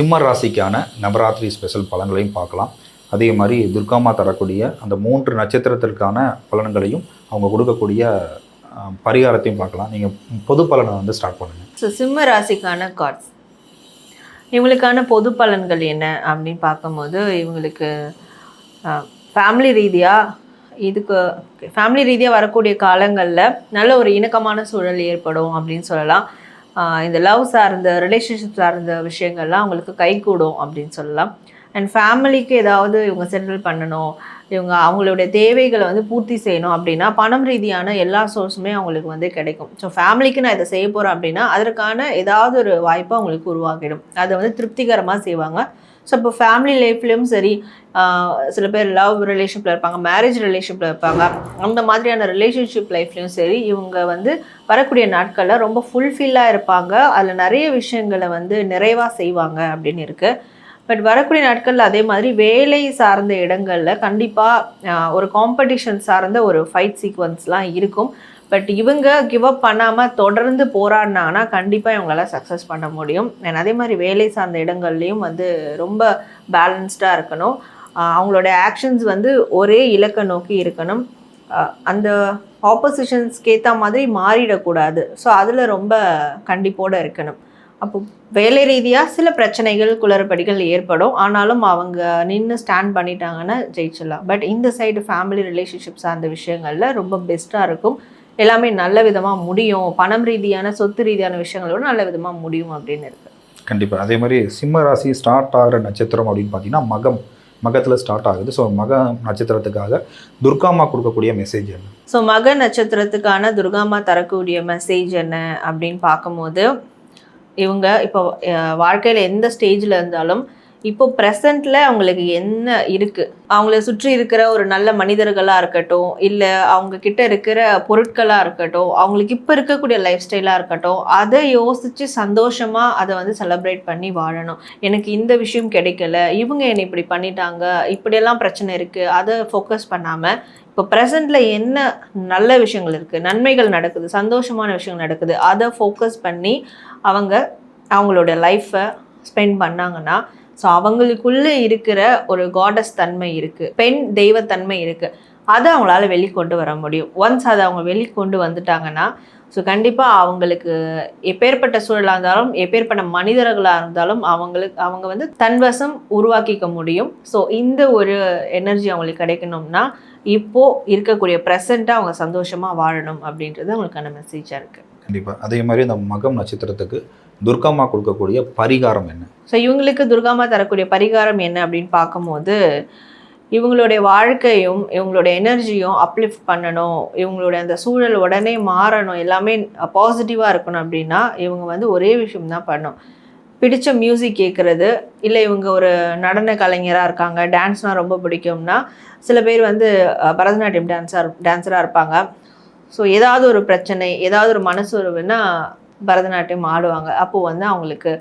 சிம்ம ராசிக்கான நவராத்திரி ஸ்பெஷல் பலன்களையும் பார்க்கலாம். அதே மாதிரி துர்காமா தரக்கூடிய அந்த மூன்று நட்சத்திரத்திற்கான பலன்களையும் அவங்க கொடுக்கக்கூடிய பரிகாரத்தையும் பார்க்கலாம். நீங்கள் பொது பலனை வந்து ஸ்டார்ட் பண்ணுங்கள் ஸோ சிம்ம ராசிக்கான கார்ட்ஸ் இவங்களுக்கான பொது பலன்கள் என்ன அப்படின்னு பார்க்கும்போது இவங்களுக்கு ஃபேமிலி ரீதியாக இதுக்கு ஃபேமிலி ரீதியாக வரக்கூடிய காலங்களில் நல்ல ஒரு இணக்கமான சூழல் ஏற்படும் அப்படின்னு சொல்லலாம். இந்த லவ் சார்ந்த ரிலேஷன்ஷிப் சார்ந்த விஷயங்கள்லாம் அவங்களுக்கு கைகூடும் அப்படின்னு சொல்லலாம். அண்ட் ஃபேமிலிக்கு ஏதாவது இவங்க செட்டில் பண்ணணும் இவங்க அவங்களுடைய தேவைகளை வந்து பூர்த்தி செய்யணும் அப்படின்னா பணம் ரீதியான எல்லா சோர்ஸுமே அவங்களுக்கு வந்து கிடைக்கும். ஸோ ஃபேமிலிக்கு நான் இதை செய்ய போகிறேன் அப்படின்னா அதற்கான ஏதாவது ஒரு வாய்ப்பு அவங்களுக்கு உருவாக்கிடும் அதை வந்து திருப்திகரமாக செய்வாங்க. ஸோ இப்போ ஃபேமிலி லைஃப்லேயும் சரி சில பேர் லவ் ரிலேஷன்ஷிப்பில் இருப்பாங்க மேரேஜ் ரிலேஷன்ஷிப்பில் இருப்பாங்க. அந்த மாதிரியான ரிலேஷன்ஷிப் லைஃப்லையும் சரி இவங்க வந்து வரக்கூடிய நாட்களில் ரொம்ப ஃபுல்ஃபில்லாக இருப்பாங்க. அதில் நிறைய விஷயங்களை வந்து நிறைவாக செய்வாங்க அப்படின்னு இருக்குது பட் வரக்கூடிய நாட்களில் அதே மாதிரி வேலை சார்ந்த இடங்களில் கண்டிப்பாக ஒரு காம்படிஷன் சார்ந்த ஒரு ஃபைட் சீக்வன்ஸ்லாம் இருக்கும். பட் இவங்க கிவ் அப் பண்ணாமல் தொடர்ந்து போராடினாங்கன்னா கண்டிப்பாக இவங்களால் சக்ஸஸ் பண்ண முடியும். And அதே மாதிரி வேலை சார்ந்த இடங்கள்லையும் வந்து ரொம்ப பேலன்ஸ்டாக இருக்கணும். அவங்களோட ஆக்ஷன்ஸ் வந்து ஒரே இலக்கை நோக்கி இருக்கணும். அந்த ஆப்போசிஷன்ஸ்க்கு ஏற்ற மாதிரி மாறிடக்கூடாது. ஸோ அதில் ரொம்ப கண்டிப்போடு இருக்கணும். அப்போ வேலை ரீதியாக சில பிரச்சனைகள் குளறுபடிகள் ஏற்படும். ஆனாலும் அவங்க நின்று ஸ்டாண்ட் பண்ணிட்டாங்கன்னா ஜெயிச்சிடலாம். பட் இந்த சைடு ஃபேமிலி ரிலேஷன்ஷிப் சார்ந்த விஷயங்களில் ரொம்ப பெஸ்ட்டாக இருக்கும். எல்லாமே நல்ல விதமாக முடியும். பணம் ரீதியான சொத்து ரீதியான விஷயங்களோட நல்ல விதமாக முடியும் அப்படின்னு இருக்கு. கண்டிப்பாக அதே மாதிரி சிம்ம ராசி ஸ்டார்ட் ஆகிற நட்சத்திரம் அப்படின்னு பார்த்தீங்கன்னா மகம். மகத்தில் ஸ்டார்ட் ஆகுது. ஸோ மக நட்சத்திரத்துக்காக துர்காமா கொடுக்கக்கூடிய மெசேஜ் என்ன? ஸோ மக நட்சத்திரத்துக்கான துர்காமா தரக்கூடிய மெசேஜ் என்ன அப்படின்னு பார்க்கும்போது இவங்க இப்போ வாழ்க்கையில் எந்த ஸ்டேஜில் இருந்தாலும் இப்போ ப்ரெசண்ட்டில் அவங்களுக்கு என்ன இருக்குது அவங்கள சுற்றி இருக்கிற ஒரு நல்ல மனிதர்களாக இருக்கட்டும் இல்லை அவங்க கிட்ட இருக்கிற பொருட்களாக இருக்கட்டும் அவங்களுக்கு இப்போ இருக்கக்கூடிய லைஃப் ஸ்டைலாக இருக்கட்டும் அதை யோசித்து சந்தோஷமாக அதை வந்து செலப்ரேட் பண்ணி வாழணும். எனக்கு இந்த விஷயம் கிடைக்கல இவங்க என்னை இப்படி பண்ணிட்டாங்க இப்படியெல்லாம் பிரச்சனை இருக்குது அதை ஃபோக்கஸ் பண்ணாமல் இப்போ ப்ரெசண்ட்டில் என்ன நல்ல விஷயங்கள் இருக்குது நன்மைகள் நடக்குது சந்தோஷமான விஷயங்கள் நடக்குது அதை ஃபோக்கஸ் பண்ணி அவங்க அவங்களோட லைஃப்பை ஸ்பெண்ட் பண்ணாங்கன்னா ஸோ அவங்களுக்குள்ளே இருக்கிற ஒரு காடஸ் தன்மை இருக்குது பெண் தெய்வத்தன்மை இருக்குது அதை அவங்களால வெளிக்கொண்டு வர முடியும். ஒன்ஸ் அதை அவங்க வெளிக்கொண்டு வந்துட்டாங்கன்னா ஸோ கண்டிப்பாக அவங்களுக்கு எப்பேற்பட்ட சூழலாக இருந்தாலும் எப்பேற்பட்ட மனிதர்களாக இருந்தாலும் அவங்களுக்கு அவங்க வந்து தன்வசம் உருவாக்கிக்க முடியும். ஸோ இந்த ஒரு எனர்ஜி அவங்களுக்கு கிடைக்கணும்னா இப்போது இருக்கக்கூடிய ப்ரெசண்ட்டாக அவங்க சந்தோஷமாக வாழணும் அப்படின்றது அவங்களுக்கான மெசேஜாக இருக்குது கண்டிப்பாக அதே மாதிரி அந்த மகம் நட்சத்திரத்துக்கு துர்காமா கொடுக்கக்கூடிய பரிகாரம் என்ன? ஸோ இவங்களுக்கு துர்காமா தரக்கூடிய பரிகாரம் என்ன அப்படின்னு பார்க்கும்போது இவங்களுடைய வாழ்க்கையும் இவங்களுடைய எனர்ஜியும் அப்லிஃப்ட் பண்ணணும் இவங்களுடைய அந்த சூழல் உடனே மாறணும் எல்லாமே பாசிட்டிவாக இருக்கணும் அப்படின்னா இவங்க வந்து ஒரே விஷயம் தான் பண்ணணும். பிடிச்ச மியூசிக் கேட்குறது இல்லை இவங்க ஒரு நடன கலைஞராக இருக்காங்க டான்ஸ்னால் ரொம்ப பிடிக்கும்னா சில பேர் வந்து பரதநாட்டியம் டான்ஸாக டான்ஸராக இருப்பாங்க. ஸோ ஏதாவது ஒரு பிரச்சனை ஏதாவது ஒரு மனசுறவுன்னா பரதநாட்டியம் ஆடுவாங்க. அப்போது வந்து அவங்களுக்கு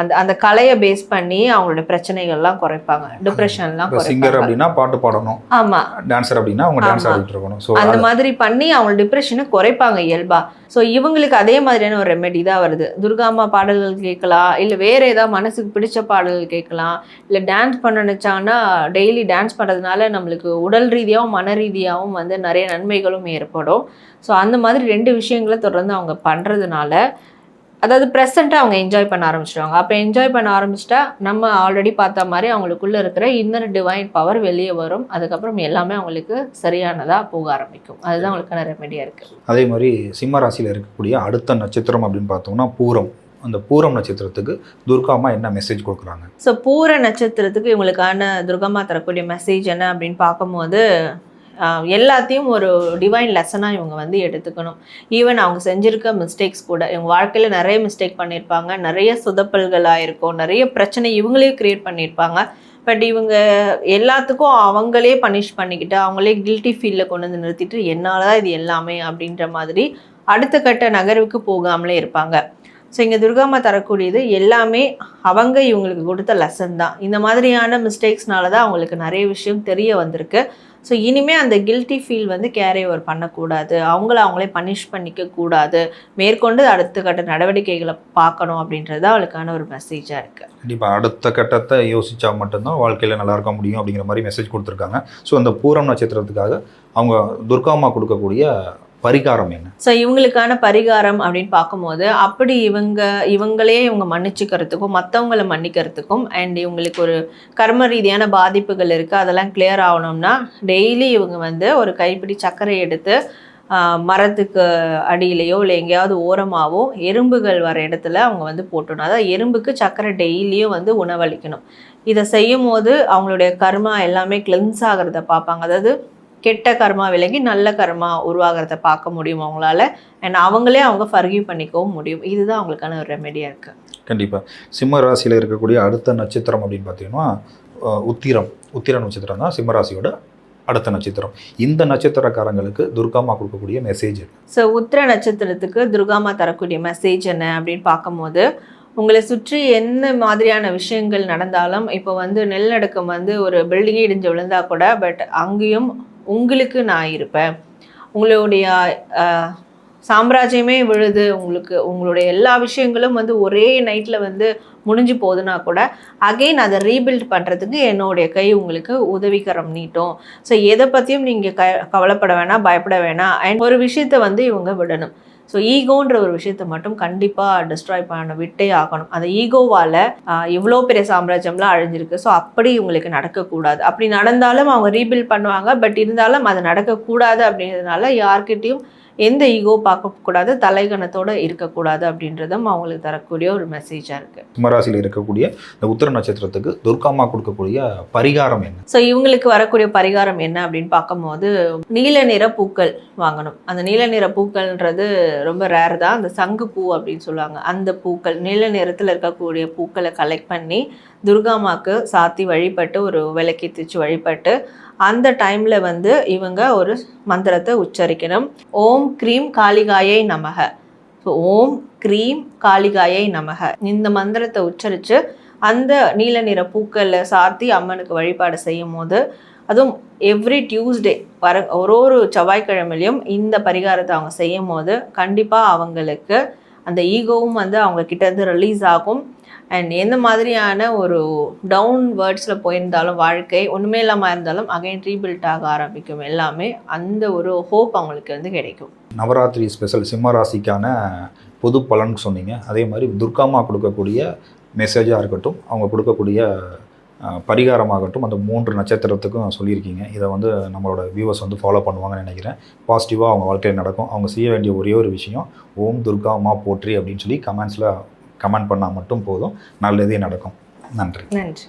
அந்த அந்த கலையை பேஸ் பண்ணி அவங்களோட பிரச்சனைகள்லாம் குறைப்பாங்க. டிப்ரெஷன்லாம் சிங்கர் அப்படின்னா பாட்டு பாடணும். ஆமாம் டான்சர் அப்படின்னா அவங்க டான்ஸ் ஆமா. ஆடிட்டு இருக்கணும். ஸோ அந்த மாதிரி பண்ணி அவங்க டிப்ரெஷனை குறைப்பாங்க இயல்பா. ஸோ இவங்களுக்கு அதே மாதிரியான ஒரு ரெமெடி தான் வருது. துர்காமா பாடல்கள் கேட்கலாம் இல்லை வேற ஏதாவது மனசுக்கு பிடிச்ச பாடல்கள் கேட்கலாம் இல்லை டான்ஸ் பண்ண நினச்சாங்கன்னா டெய்லி டான்ஸ் பண்ணுறதுனால நம்மளுக்கு உடல் ரீதியாகவும் மன ரீதியாகவும் வந்து நிறைய நன்மைகளும் ஏற்படும். ஸோ அந்த மாதிரி ரெண்டு விஷயங்களை தொடர்ந்து அவங்க பண்ணுறதுனால அதாவது ப்ரெசண்ட்டாக அவங்க என்ஜாய் பண்ண ஆரம்பிச்சிடுவாங்க அப்போ என்ஜாய் பண்ண ஆரம்பிச்சிட்டா நம்ம ஆல்ரெடி பார்த்த மாதிரி அவங்களுக்குள்ள இருக்கிற இன்னர் டிவைன் பவர் வெளியே வரும். அதுக்கப்புறம் எல்லாமே அவங்களுக்கு சரியானதாக போக ஆரம்பிக்கும். அதுதான் அவங்களுக்கான ரெமெடியாக இருக்குது அதே மாதிரி சிம்ம ராசியில் இருக்கக்கூடிய அடுத்த நட்சத்திரம் அப்படின்னு பார்த்தோம்னா பூரம். அந்த பூரம் நட்சத்திரத்துக்கு துர்காமா என்ன மெசேஜ் கொடுக்குறாங்க? ஸோ பூர நட்சத்திரத்துக்கு இவங்களுக்கான துர்கம்மா தரக்கூடிய மெசேஜ் என்ன அப்படின்னு பார்க்கும்போது எல்லாத்தையும் ஒரு டிவைன் லெசனாக இவங்க வந்து எடுத்துக்கணும். ஈவன் அவங்க செஞ்சிருக்க மிஸ்டேக்ஸ் கூட இவங்க வாழ்க்கையில் நிறைய மிஸ்டேக் பண்ணியிருப்பாங்க நிறைய சுதப்பல்களாக இருக்கும் நிறைய பிரச்சனை இவங்களே க்ரியேட் பண்ணியிருப்பாங்க பட் இவங்க எல்லாத்துக்கும் அவங்களே பனிஷ் பண்ணிக்கிட்டு அவங்களே கில்ட்டி ஃபீல்டில் கொண்டு வந்து நிறுத்திட்டு என்னால் தான் இது எல்லாமே அப்படின்ற மாதிரி அடுத்த கட்ட நகர்வுக்கு போகாமலே இருப்பாங்க. ஸோ இங்கே துர்காமா தரக்கூடியது எல்லாமே அவங்க இவங்களுக்கு கொடுத்த லெசன் தான். இந்த மாதிரியான மிஸ்டேக்ஸ்னால தான் அவங்களுக்கு நிறைய விஷயம் தெரிய வந்திருக்கு. ஸோ இனிமேல் அந்த கில்ட்டி ஃபீல் வந்து கேரி ஓவர் பண்ணக்கூடாது. அவங்கள அவங்களே பனிஷ் பண்ணிக்க கூடாது மேற்கொண்டு அடுத்த கட்ட நடவடிக்கைகளை பார்க்கணும் அப்படின்றது தான் அவளுக்கான ஒரு மெசேஜாக இருக்குது கண்டிப்பாக அடுத்த கட்டத்தை யோசித்தா மட்டும்தான் வாழ்க்கையில் நல்லா இருக்க முடியும் அப்படிங்கிற மாதிரி மெசேஜ் கொடுத்துருக்காங்க. ஸோ அந்த பூரம் நட்சத்திரத்துக்காக அவங்க துர்காமா கொடுக்கக்கூடிய பரிகாரம் என்ன? ஸோ இவங்களுக்கான பரிகாரம் அப்படின்னு பார்க்கும்போது அப்படி இவங்க இவங்களே இவங்க மன்னிச்சுக்கிறதுக்கும் மற்றவங்கள மன்னிக்கிறதுக்கும் அண்ட் இவங்களுக்கு ஒரு கர்ம ரீதியான பாதிப்புகள் இருக்குது அதெல்லாம் கிளியர் ஆகணும்னா டெய்லி இவங்க வந்து ஒரு கைப்பிடி சர்க்கரை எடுத்து மரத்துக்கு அடியிலையோ இல்லை எங்கேயாவது ஓரமாகவோ எறும்புகள் வர இடத்துல அவங்க வந்து போட்டணும். அதாவது எறும்புக்கு சர்க்கரை டெய்லியும் வந்து உணவளிக்கணும். இதை செய்யும் போது அவங்களுடைய கர்மா எல்லாமே கிளென்ஸ் ஆகிறத பார்ப்பாங்க. அதாவது கெட்ட கர்மா விலகி நல்ல கர்மா உருவாகிறத பார்க்க முடியும் அவங்களால. அண்ட் அவங்களே அவங்க ஃபர்கிவ் பண்ணிக்கவும் முடியும். இதுதான் அவங்களுக்கான ஒரு ரெமெடியாக இருக்குது கண்டிப்பாக சிம்ம ராசியில் இருக்கக்கூடிய அடுத்த நட்சத்திரம் அப்படின்னு பார்த்தீங்கன்னா உத்திரம். உத்திர நட்சத்திரம் தான் சிம்ம ராசியோட அடுத்த நட்சத்திரம். இந்த நட்சத்திரக்காரங்களுக்கு துர்காமா கொடுக்கக்கூடிய மெசேஜ் ஸோ உத்திர நட்சத்திரத்துக்கு துர்காமா தரக்கூடிய மெசேஜ் என்ன அப்படின்னு பார்க்கும்போது உங்களை சுற்றி என்ன மாதிரியான விஷயங்கள் நடந்தாலும் இப்போ வந்து நெல்நடுக்கம் வந்து ஒரு பில்டிங்கே இடிஞ்சு விழுந்தா கூட பட் அங்கேயும் உங்களுக்கு நான் இருப்பேன். உங்களுடைய சாம்ராஜ்யமே விழுது. உங்களுக்கு உங்களுடைய எல்லா விஷயங்களும் வந்து ஒரே நைட்டில் வந்து முடிஞ்சு போகுதுன்னா கூட அகைன் அதை ரீபில்ட் பண்ணுறதுக்கு என்னுடைய கை உங்களுக்கு உதவிகரம் நீட்டும். ஸோ எதை பற்றியும் நீங்கள் க கவலைப்பட வேணாம் பயப்பட வேணாம். அண்ட் ஒரு விஷயத்தை வந்து இவங்க விடணும். ஸோ ஈகோன்ற ஒரு விஷயத்தை மட்டும் கண்டிப்பாக டிஸ்ட்ராய் பண்ண விட்டே ஆகணும். அந்த ஈகோவால் இவ்வளோ பெரிய சாம்ராஜ்யம்லாம் அழிஞ்சிருக்கு. ஸோ அப்படி இவங்களுக்கு நடக்கக்கூடாது. அப்படி நடந்தாலும் அவங்க ரீபில்ட் பண்ணுவாங்க. பட் இருந்தாலும் அது நடக்கக்கூடாது அப்படின்றதுனால யார்கிட்டையும் எந்த ஈகோ பார்க்கக்கூடாது தலைகணத்தோடு இருக்கக்கூடாது அப்படின்றதும் அவங்களுக்கு தரக்கூடிய ஒரு மெசேஜாக இருக்குது சிம்ம ராசியில் இருக்கக்கூடிய இந்த உத்திர நட்சத்திரத்துக்கு துர்காமா கொடுக்கக்கூடிய பரிகாரம் என்ன? ஸோ இவங்களுக்கு வரக்கூடிய பரிகாரம் என்ன அப்படின்னு பார்க்கும்போது நீல நிற பூக்கள் வாங்கணும். அந்த நீல நிற பூக்கள்ன்றது ரொம்ப ரேர் தான். அந்த சங்கு பூ அப்படின்னு சொல்லுவாங்க. அந்த பூக்கள் நீல நிறத்தில் இருக்கக்கூடிய பூக்களை கலெக்ட் பண்ணி துர்காமாக்கு சாத்தி வழிபட்டு ஒரு விளக்கேற்றிச்சு வழிபட்டு அந்த டைமில் வந்து இவங்க ஒரு மந்திரத்தை உச்சரிக்கணும். ஓம் க்ரீம் காளிகாயை நமக. ஸோ ஓம் க்ரீம் காளிகாயை நமக. இந்த மந்திரத்தை உச்சரித்து அந்த நீல நிற பூக்களை சார்த்தி அம்மனுக்கு வழிபாடு செய்யும் போது அதுவும் எவ்ரி டியூஸ்டே வர ஒரு ஒரு செவ்வாய்க்கிழமையிலையும் இந்த பரிகாரத்தை அவங்க செய்யும் போது கண்டிப்பாக அவங்களுக்கு அந்த ஈகோவும் வந்து அவங்க கிட்டேருந்து ரிலீஸ் ஆகும். அண்ட் எந்த மாதிரியான ஒரு டவுன் வேர்ட்ஸில் போயிருந்தாலும் வாழ்க்கை ஒன்றுமே இல்லாமல் இருந்தாலும் அகைன் ரீபில்ட் ஆக ஆரம்பிக்கும். எல்லாமே அந்த ஒரு ஹோப் அவங்களுக்கு வந்து கிடைக்கும். நவராத்திரி ஸ்பெஷல் சிம்ம ராசிக்கான பொது பலன் சொன்னீங்க. அதே மாதிரி துர்காமா கொடுக்கக்கூடிய மெசேஜாக இருக்கட்டும். அவங்க கொடுக்கக்கூடிய பரிகாரமாகட்டும் அந்த மூன்று நட்சத்திரத்துக்கும் சொல்லியிருக்கீங்க. இதை வந்து நம்மளோட வியூவர்ஸ் வந்து ஃபாலோ பண்ணுவாங்கன்னு நினைக்கிறேன். பாசிட்டிவாக அவங்க வாழ்க்கையில் நடக்கும். அவங்க செய்ய வேண்டிய ஒரே ஒரு விஷயம் ஓம் துர்கா மா போற்றி அப்படின்னு சொல்லி கமெண்ட்ஸில் கமெண்ட் பண்ணால் மட்டும் போதும். நல்லதே நடக்கும். நன்றி. நன்றி.